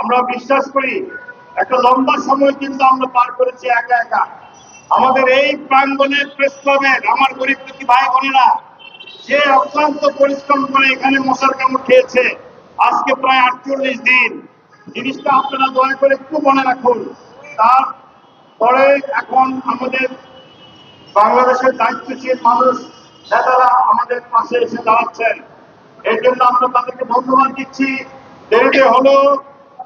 আমরা বিশ্বাস করি, একটা লম্বা সময় কিন্তু আমরা পার করেছি একা একা। আমাদের এই প্রাঙ্গণে প্রেস ক্লাবের আমার গরিব দুঃখী ভাই বোনেরা, যে অক্লান্ত পরিশ্রম করে এখানে মশার কামড় খেয়েছে, আজকে প্রায় আটচল্লিশ দিন। জিনিসটা আপনারা দয়া করে একটু মনে রাখুন। তারপরে এখন আমাদের বাংলাদেশের দায়িত্বশীল মানুষ, নেতারা আমাদের পাশে এসে দাঁড়াচ্ছেন। এর জন্য আমরা তাদেরকে ধন্যবাদ দিচ্ছি। দেরিতে হলো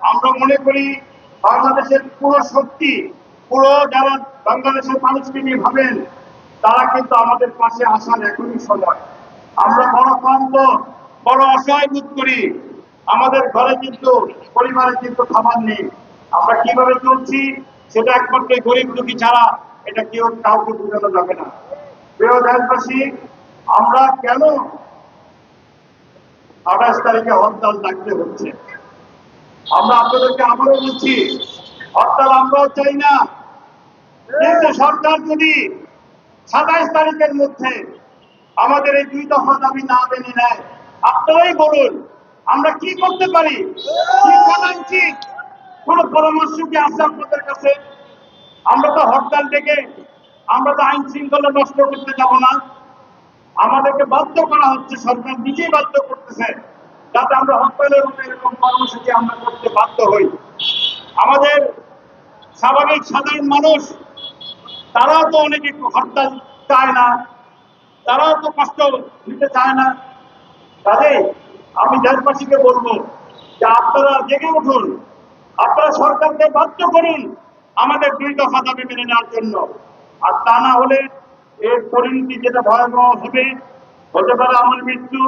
আমরা মনে করি বাংলাদেশের পুরো শক্তি, পুরো যারা বাংলাদেশের মানুষকে নিয়ে ভাবেন, তারা কিন্তু আমাদের পাশে আসার এখনই সময়। আমরা বড় ক্লান্ত, বড় অসহায় বোধ করি। আমাদের ঘরে কিন্তু, পরিবারে কিন্তু খাবার নেই। আমরা কীভাবে চলছি, সেটা একমাত্র গরিব দুঃখী ছাড়া এটা কেউ কাউকে বোঝানো যাবে না। প্রিয় দেশবাসী, আমরা কেন আঠাশ তারিখে হরতাল ডাকতে হচ্ছে? আমরা আপনাদেরকে আবারও বলছি হরতাল আমরাও চাই না কিন্তু সরকার যদি সাতাইশ তারিখের মধ্যে আমাদের এই দুই দফা দাবি না মেনে নেয়, আপনারাই বলুন, আমরা কি করতে পারি? কোন পরামর্শ কি আছে আপনাদের কাছে? আমরা তো হরতাল ডেকে, আমরা তো আইন শৃঙ্খলা নষ্ট করতে যাব না। আমাদেরকে বাধ্য করা হচ্ছে, সরকার নিজেই বাধ্য করতেছে। যাতে আমরা হরতালের মতো এরকম কর্মসূচি আমরা করতে বাধ্য হই। আমাদের স্বাভাবিক সাধারণ মানুষ, তারাও তো অনেকে হরতাল চায় না, তারাও তো কষ্ট নিতে চায় না। কাজে আমি দেশবাসীকে বলব যে আপনারা জেগে উঠুন, আপনারা সরকারকে বাধ্য করুন আমাদের দুই দফা দাবি মেনে নেওয়ার জন্য। আর তা না হলে এর পরিণতি যেটা ভয়াবহ হবে, হতে পারে আমার মৃত্যু,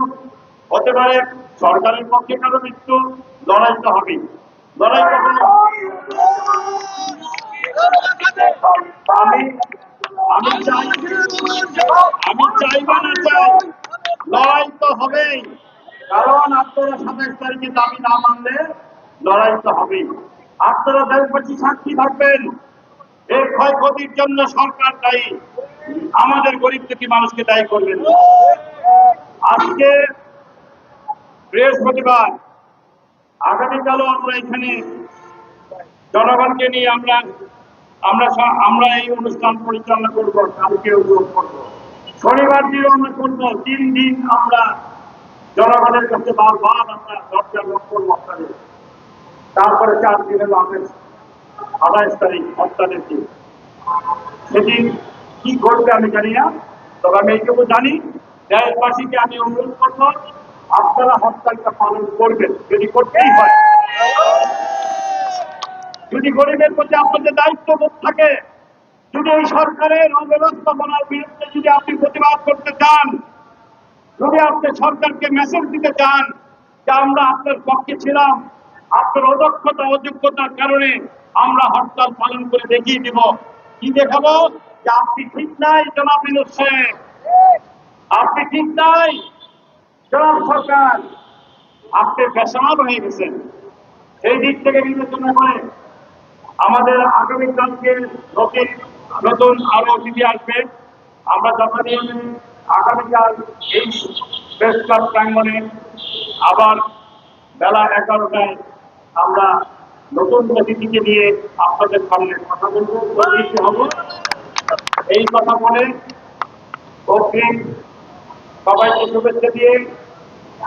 হতে পারে সরকারের পক্ষে কারও মৃত্যু লড়াই তো হবে লড়াই আমি আমি চাই, আমি চাইবা না চাই, লড়াই তো হবেই। কারণ আপনারা সাতাইশ তারিখে দাবি না মানলে লড়াই তো হবেই। আপনারা দেশবাসী সাক্ষী থাকবেন। এই ক্ষয়ক্ষতির জন্য সরকার দায়ী। আমাদের গরিব দুঃখী মানুষকে দায়ী করবেন। আজকে বৃহস্পতিবার আগামীকালও আমরা এখানে জনগণকে নিয়ে আমরা আমরা আমরা এই অনুষ্ঠান পরিচালনা করব, কালকে উপভোগ করব। শনিবার দিনও আমরা করব, তিন দিন আমরা জনগণের কাছে বারবার আমরা দরজা লোক করব আপনাদের। তারপরে চার দিনের আদেশ আঠাইশ তারিখ হরতালের দিন সেদিন কি ঘটবে আমি জানি না, তবে আমি এইটুকু জানি, দেশবাসীকে আমি অনুরোধ করব আপনারা হরতালটা পালন করবেন, যদি করতেই হয়। যদি গরিবের প্রতি আপনাদের দায়িত্ববোধ থাকে, যদি এই সরকারের অব্যবস্থাপনার বিরুদ্ধে যদি আপনি প্রতিবাদ করতে চান, যদি আপনি সরকারকে মেসেজ দিতে চান যে আমরা আপনার পক্ষে ছিলাম, আপনার অদক্ষতা, অযোগ্যতার কারণে আমরা হরতাল পালন করে দেখিয়ে দিব। কি দেখাবো? যে আপনি ঠিক নাই, জনাব আপনি ঠিক নাই। জনাব সরকার, আপনি বেসামাল হয়ে গেছেন। সেই দিক থেকে বিবেচনা করে আমাদের আগামীকালকে নতুন নতুন আরও অতিথি আসবে। আমরা যথারীতি আগামীকাল এই প্রেস ক্লাব প্রাঙ্গনে আবার বেলা এগারোটায় আমরা নতুন অতিথিকে নিয়ে আপনাদের সামনে কথা বলব এই কথা বলে অগ্রিম সবাইকে শুভেচ্ছা দিয়ে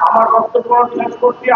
আমার বক্তব্য শেষ করছি।